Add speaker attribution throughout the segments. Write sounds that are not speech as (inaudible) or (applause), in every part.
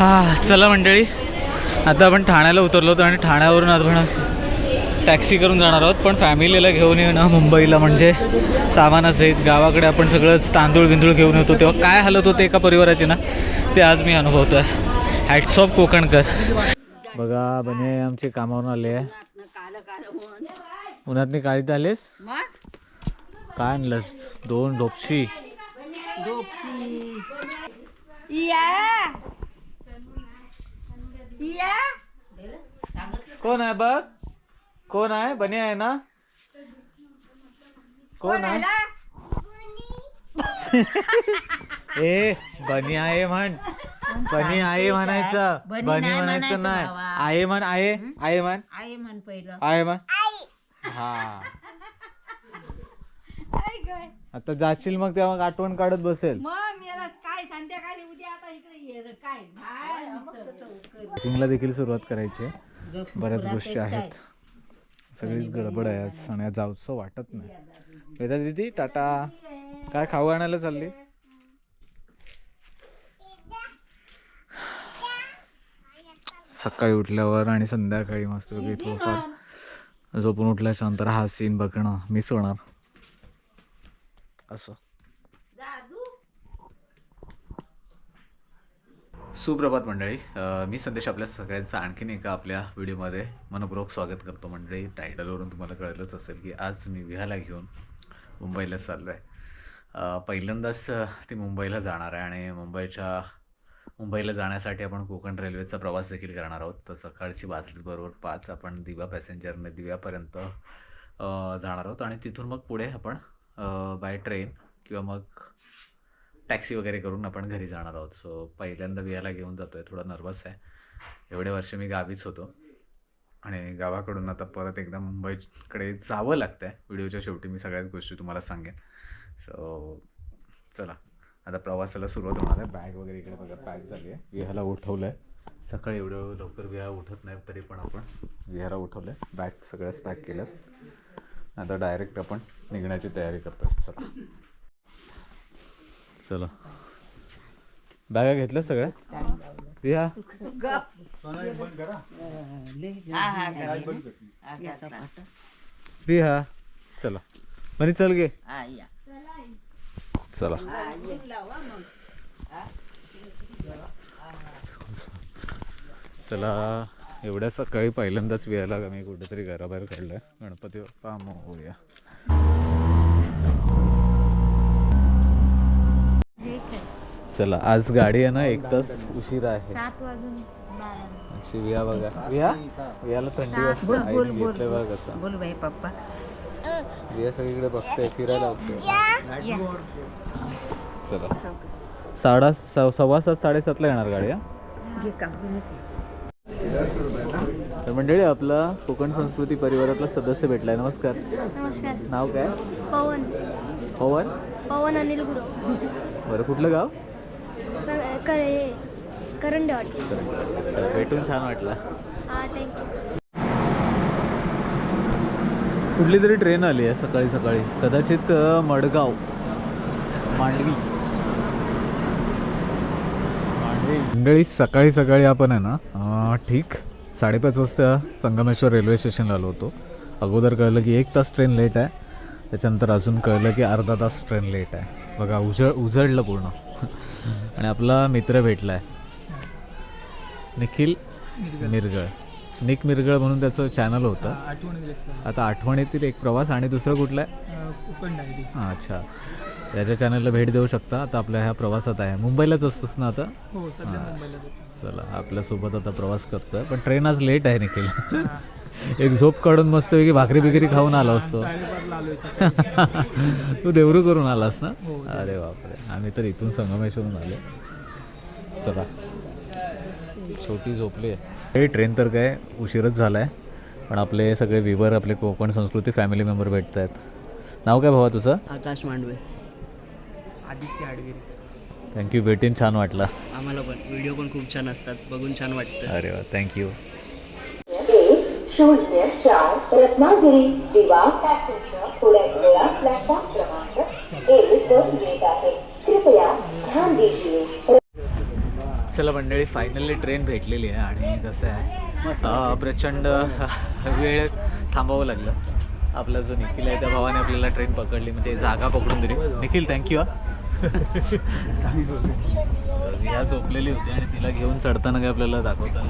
Speaker 1: हा चला मंडळी. आता आपण ठाण्याला उतरलो होतो आणि ठाण्यावरून आपण टॅक्सी करून जाणार आहोत. पण फॅमिलीला घेऊन येणं मुंबईला म्हणजे सामानच आहेत गावाकडे आपण सगळंच तांदूळ बिंदूळ घेऊन येतो. तेव्हा काय हालत होते एका परिवाराची ना ते आज मी अनुभवतो आहे हॅट्स ऑफ कोकणकर. बघा बने आमचे कामावरून आले आहे. उन्हातनी काळीत आलेस काय आणलंस? दोन कोण आहे बघ? कोण आहे? बनी आहे ना? कोण आहे? (laughs) ए बनी आहे म्हण. बनी आहे म्हणायचं. बनी म्हणायचं नाही. आहे म्हण आहे? आहे म्हण?
Speaker 2: आई म्हण पहिलं.
Speaker 1: आहे म्हण? हा. आता जाशील मग तेव्हा आठवण काढत बसेल.
Speaker 2: मग. संध्याकाळी उद्या आता इकडे ये काय नुसतं.
Speaker 1: कुकिंगला देखील सुरुवात करायची आहे. बऱ्याच गोष्टी आहेत. सगळीच गडबड आहे आज आणि आज जाऊचं वाटत नाही. वेदा दिदी टाटा. काय खाऊ आणायला चालली? सकाळी उठल्यावर आणि संध्याकाळी मस्त थोडंफार झोपून उठल्याच्या नंतर हा सीन बघणं. मिस होणार असं. सुप्रभात मंडळी. मी संदेश आपल्या सगळ्यांचं आणखीन एका आपल्या व्हिडिओमध्ये मनपूर्वक स्वागत करतो मंडळी. टायटलवरून तुम्हाला कळलंच असेल की आज मी विहाला घेऊन मुंबईला चाललो आहे पहिल्यांदाच ती मुंबईला जाणार आहे आणि मुंबईच्या मुंबईला जाण्यासाठी आपण कोकण रेल्वेचा प्रवास देखील करणार आहोत. तर सकाळची वाजली बरोबर पाच आपण दिवा पॅसेंजरने दिव्यापर्यंत जाणार आहोत. आणि तिथून मग पुढे आपण बाय ट्रेन किंवा मग टॅक्सी वगैरे करून आपण घरी जाणार आहोत. सो पहिल्यांदा बियाला घेऊन जातो आहे थोडा नर्वस आहे. एवढे वर्ष मी गावीच होतो. आणि गावाकडून आता परत एकदा मुंबईकडे जावं लागतं आहे व्हिडिओच्या शेवटी मी सगळ्याच गोष्टी तुम्हाला सांगेन. सो चला. आता प्रवासाला सुरुवात होणार आहे. बॅग वगैरे इकडे बघा. पॅक झाली आहे विहायला उठवलं आहे सकाळी एवढं लवकर विहा उठत नाही तरी पण आपण विहारा उठवलं आहे बॅग सगळ्याच पॅक केलं. आता डायरेक्ट आपण निघण्याची तयारी करतो चला. चला. बॅगा घेतल्या सगळ्या? या रिहा चला. म्हणे चल गे. चला. चला. एवढ्या सकाळी पहिल्यांदाच विहायला मी कुठेतरी घराबाहेर काढलंय. गणपती बाप्पा मोरया चला आज गाडी आहे ना एक तास उशीर आहे.
Speaker 3: सात वाजून बारा.
Speaker 1: अशी विहा बघा. विहा विहाला थंडी वाजते. बघा
Speaker 2: बोल. बाई पप्पा.
Speaker 1: विहा सगळीकडे बघते फिरायला लागते चला. साडा सव- सव्वा सात साडेसातला येणार गाडी हा?
Speaker 2: घे.
Speaker 1: तर मंडळी आपला कोकण संस्कृती परिवारातला सदस्य भेटलाय. नमस्कार.
Speaker 3: नमस्कार.
Speaker 1: नाव काय?
Speaker 3: पवन.
Speaker 1: पवन?
Speaker 3: पवन अनिल गुरु.
Speaker 1: बरं कुठलं गाव?
Speaker 3: करंडे वाट
Speaker 1: चला, भेटून छान वाटला.
Speaker 3: हा थँक्यू
Speaker 1: कुठली तरी ट्रेन आली आहे सकाळी सकाळी. कदाचित मडगाव. मांडवी. मांडवी. मंडळी सकाळी सकाळी आपण आहे ना ठीक साडेपाच वाजता संगमेश्वर रेल्वे स्टेशनला आलो होतो. अगोदर कळलं की एक तास ट्रेन लेट आहे. त्याच्यानंतर अजून कळलं की अर्धा तास ट्रेन लेट आहे. बघा उजळ उजळलं पूर्ण. आणि आपला मित्र भेटला आहे निखिल मिरगळ. निक मिरगळ म्हणून त्याचं चॅनल होतं. आता आठवणीतील एक प्रवास आणि दुसरं कुठलं आहे? हां अच्छा. याच्या चॅनलला भेट देऊ शकता. आता आपल्या ह्या प्रवासात आहे. मुंबईलाच असतोस ना आता?
Speaker 4: हो
Speaker 1: चला आपल्यासोबत आता प्रवास करतोय. पण ट्रेन आज लेट आहे निखिल. एक झोप काढून मस्तपैकी भाकरी बिकरी खाऊन आलो असतो.
Speaker 4: साडेपाचला आलोय सकाळी
Speaker 1: तू देवरू करून आलास ना?
Speaker 4: हो.
Speaker 1: अरे बापरे. आम्ही तर इथून संगमेश्वरून आलो. चला. छोटी झोपली. आहे ट्रेन तर काय उशीरच झाला आहे पण आपले सगळे विवर आपले कोकण संस्कृती फॅमिली मेंबर भेटत आहेत. नाव काय भावा तुझं?
Speaker 5: आकाश मांडवे.
Speaker 4: आदित्य आडगिरी
Speaker 1: थँक्यू भेटीन छान वाटला.
Speaker 5: आम्हाला पण. व्हिडिओ पण खूप छान असतात. बघून छान वाटतं.
Speaker 1: अरे वा. थँक्यू
Speaker 6: रत्नागिरी दिवा पॅसेंजर थोड्या वेळात प्लॅटफॉर्म क्रमांक एक वर येत आहे. कृपया ध्यान दीजिए.
Speaker 1: चला मंडळी फायनली ट्रेन भेटलेली आहे आणि कसं आहे? प्रचंड वेळ थांबावं लागलं. आपला जो निखिल आहे त्या भावाने आपल्याला ट्रेन पकडली म्हणजे जागा पकडून दिली. निखिल थँक्यू ह्या (laughs) झोपलेली होती आणि तिला घेऊन चढताना काय आपल्याला दाखवता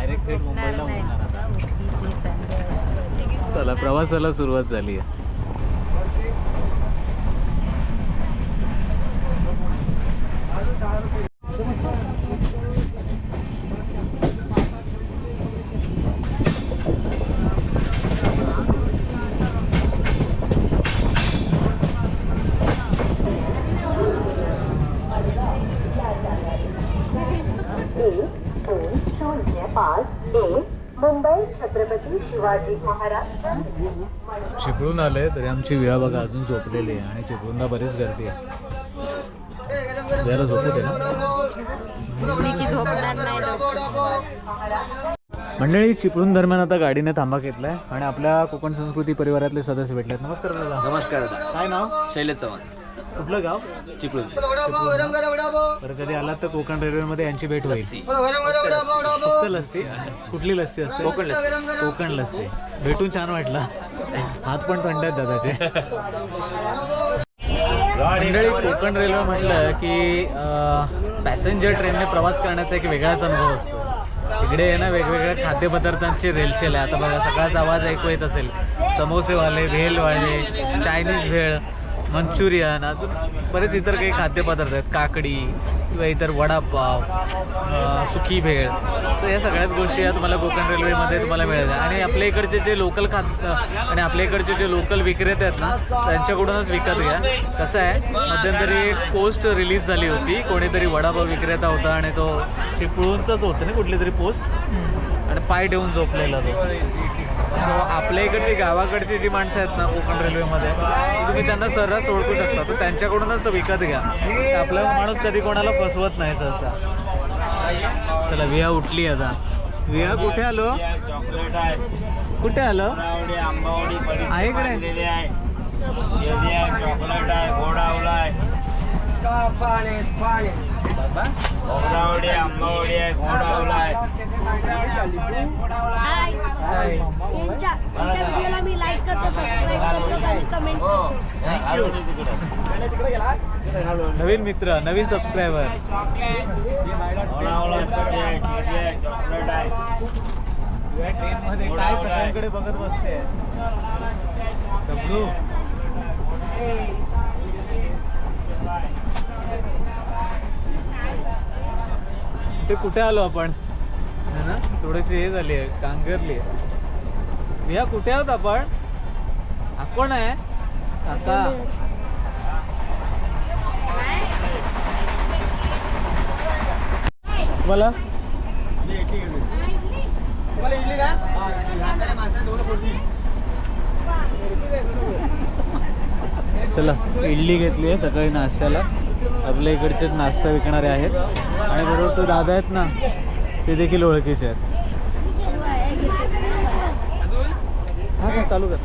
Speaker 1: डायरेक्ट थेट मुंबईला
Speaker 3: नाही.
Speaker 1: होणार आता चला प्रवासाला सुरुवात झाली आहे
Speaker 6: मुंबई छत्रपती शिवाजी महाराज
Speaker 1: चिपळून आले तरी आमची विहा बघा अजून झोपलेली आहे आणि चिपळूणला बरीच गर्दी आहे. विहाला झोपू दे ना.
Speaker 3: मी की झोपणार नाही
Speaker 1: मंडळी चिपळूण दरम्यान आता गाडीने थांबा घेतलाय आणि आपल्या कोकण संस्कृती परिवारातले सदस्य भेटलेत. नमस्कार दादा.
Speaker 5: नमस्कार
Speaker 1: काय नाव?
Speaker 5: शैलेश चव्हाण.
Speaker 1: कुठलं गाव?
Speaker 5: चिपळूण.
Speaker 1: तर कधी आलात तर कोकण रेल्वेमध्ये यांची भेट होईल. फक्त लस्सी? कुठली लस्सी असते? कोकण लस्सी. कोकण लस्सी. भेटून छान वाटलं. हात पण थंड आहेत दादाचे. मंडळी कोकण रेल्वे म्हटलं की पॅसेंजर ट्रेनने प्रवास करण्याचा एक वेगळाच अनुभव असतो. इकडे आहे ना वेगवेगळ्या खाद्यपदार्थांची रेलचेल आहे. आता बघा सगळाच आवाज ऐकू येत असेल. समोसेवाले भेलवाले चायनीज भेळ मंचुरियन अजून बरेच इतर काही खाद्यपदार्थ आहेत. काकडी किंवा इतर वडापाव सुकी भेळ. तर या सगळ्याच गोष्टी या तुम्हाला कोकण रेल्वेमध्ये तुम्हाला मिळतात. आणि आपल्या इकडचे जे लोकल खात आणि आपल्या इकडचे जे लोकल विक्रेते आहेत ना त्यांच्याकडूनच विकत घ्या. कसं आहे मध्यंतरी एक पोस्ट रिलीज झाली होती. कोणीतरी वडापाव विक्रेता होता आणि तो चिपळूणचाच होता ना कुठली तरी पोस्ट आणि पाय ठेवून झोपलेला तो. सो आपल्या इकडची गावाकडची जी माणसं आहेत ना कोकण रेल्वेमध्ये तुम्ही त्यांना सर्रास ओळखू शकता. तर त्यांच्याकडूनच विकत घ्या. आपला माणूस कधी कोणाला फसवत नाही सहसा. चला विहा उठली आता. विहा कुठे आलो?
Speaker 7: चॉकलेट आहे
Speaker 1: कुठे आलो?
Speaker 7: आंबावडी आंबावडी बरीच
Speaker 1: आहे इकडे?
Speaker 7: चॉकलेट आहे गोडावला आहे आंबावडी आहे. आहे
Speaker 3: यांच्या यांच्या व्हिडिओला मी लाईक करतो सबस्क्राईब करतो आणि कमेंट करतो
Speaker 1: नवीन मित्र नवीन सबस्क्रायबर
Speaker 7: गोडावला चटणी
Speaker 1: काय सगळ्यांकडे बघत बसते डब्लू ते कुठे आलो आपण? है ना थोडीशी हे झाली आहे कांगरली आहे. विहा कुठे आहोत आपण? हा कोण आहे? काका. मला चला इडली घेतली आहे सकाळी नाश्त्याला. आपल्या इकडचे नाश्ता विकणारे आहेत. आणि बरोबर तो दादा आहेत ना ते देखील ओळखीचे आहेत. हा का? चालू कर.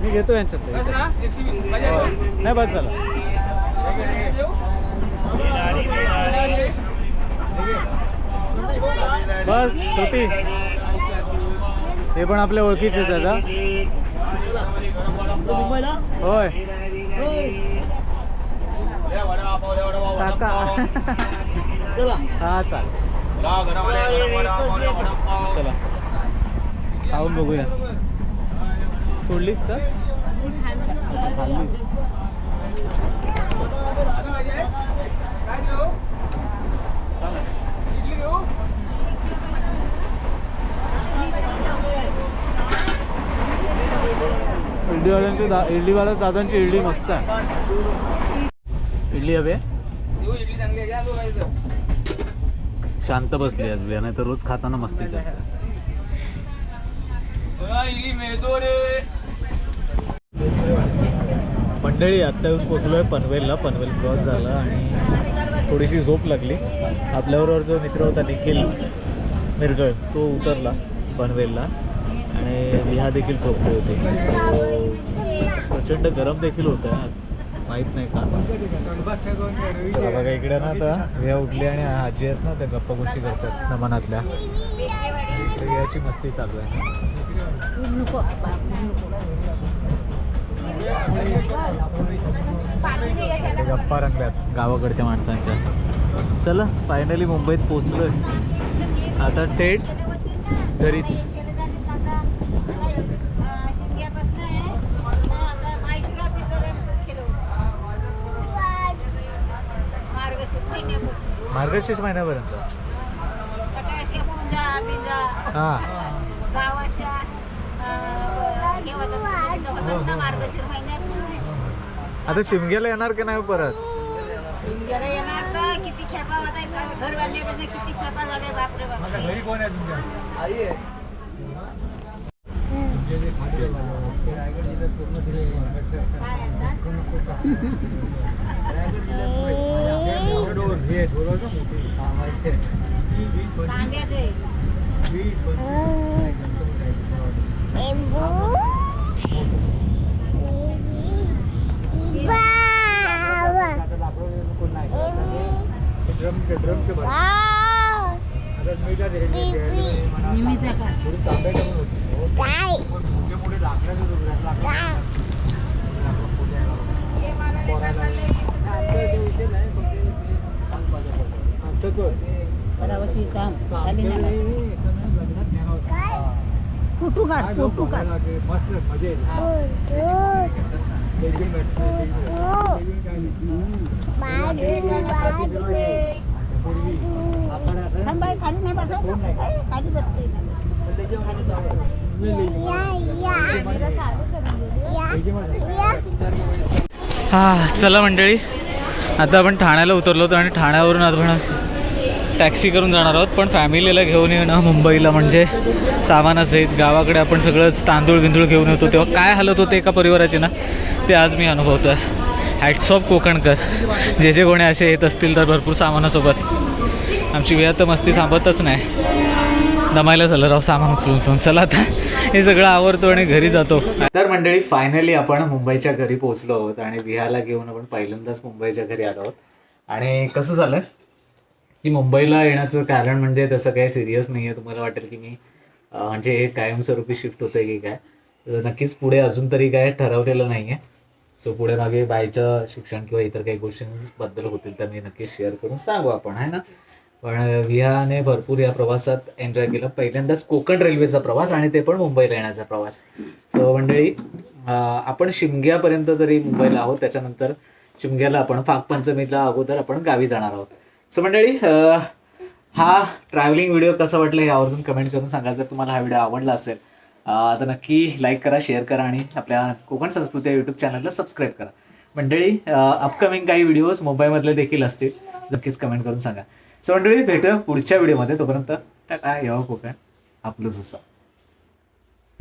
Speaker 1: मी घेतो यांच्यातलं. हो. नाही बस झालं. बस छोटी हे पण आपल्या ओळखीचेच आहेत हा. होय. काका हा चाल चला. खाऊन बघूया. सोडलीस का? अच्छा खाल्लीस. इडलीवाल्यांची दा इडलीवाल्या दादांची इडली मस्त आहे. इडली हवे इडली चांगली आहे? शांत बसली आज बिया नाही तर रोज खाताना मस्ती करते मंडळी आत्ता येऊन पोचलो आहे पनवेलला. पनवेल क्रॉस झाला आणि थोडीशी झोप लागली. आपल्याबरोबर जो मित्र होता निखिल मिरगळ तो उतरला पनवेलला आणि विहा देखील झोपले होते. प्रचंड गरम देखील होतं आज. माहीत नाही का चला बघा इकडे ना आता विया उठली आणि आजी आहेत ना त्या गप्पा गोष्टी करतात नमनातल्या इकडे मस्ती चालू आहे. गप्पा रंगल्यात गावाकडच्या माणसांच्या. चला फायनली मुंबईत पोचलोय आता थेट घरीच. मार्गशीर्ष महिन्यापर्यंत. हा.
Speaker 2: गावाच्या अं, हे ना महिन्यात.
Speaker 1: आता शिमग्याला येणार की नाही परत?
Speaker 2: येणार का? किती खेपा होता घर बांधण्यापासून किती खेपा झाले? बापरे (laughs) बाप कांद्याचे निमीचा का परावशी काम झाले नाही फोटो काढ फोटो काढ. थांब बाई, खाली नाही बसव खाली बसते.
Speaker 1: हा चला मंडळी. आता आपण ठाण्याला उतरलो होतो आणि ठाण्यावरून आपण टॅक्सी करून जाणार आहोत पण फॅमिलीला घेऊन येणं मुंबईला म्हणजे सामानच आहेत गावाकडे आपण सगळंच तांदूळ बिंदूळ घेऊन येतो. तेव्हा काय हालत होते एका परिवाराची ना ते आज मी अनुभवतो आहे हॅट्स ऑफ कोकणकर. जे जे कोणी असे येत असतील तर भरपूर सामानासोबत. आमची वेळ तर मस्ती थांबतच नाही. दमायला झालं राव सामान उचलून उचलून. चला आता. हे सगळं आवडतो आणि घरी जातो. तर मंडळी फायनली आपण मुंबईच्या घरी पोहोचलो आहोत आणि विहाला घेऊन आपण पहिल्यांदाच मुंबईच्या घरी आलो आहोत. आणि कसं झालं? की मुंबईला येण्याचं कारण म्हणजे तसं काही सिरियस नाही आहे तुम्हाला वाटेल की मी म्हणजे कायमस्वरूपी शिफ्ट होतं की काय. तर नक्कीच पुढे अजून तरी काय ठरवलेलं नाही आहे सो पुढे मागे बायचं शिक्षण किंवा इतर काही गोष्टींबद्दल होतील तर मी नक्कीच शेअर करून सांगू आपण है ना? पण विहाने भरपूर या प्रवासात एन्जॉय केलं. पहिल्यांदाच कोकण रेल्वेचा प्रवास आणि ते पण मुंबईला येण्याचा प्रवास. सो मंडळी आपण शिमग्यापर्यंत तरी मुंबईला आहोत त्याच्यानंतर शिमग्याला आपण फागपंचमीला अगोदर आपण गावी जाणार आहोत. सो मंडळी हा ट्रॅव्हलिंग व्हिडिओ कसा वाटला यावरून कमेंट करून सांगा. जर तुम्हाला हा व्हिडिओ आवडला असेल तर नक्की लाईक करा शेअर करा आणि आपल्या कोकण संस्कृती यूट्यूब चॅनलला सबस्क्राईब करा. मंडळी अपकमिंग काही व्हिडिओज मुंबईमधले देखील असतील नक्कीच कमेंट करून सांगा. सो मंडळी भेटूया पुढच्या व्हिडिओमध्ये तोपर्यंत टाटा. येवा कोकण आपलंच असं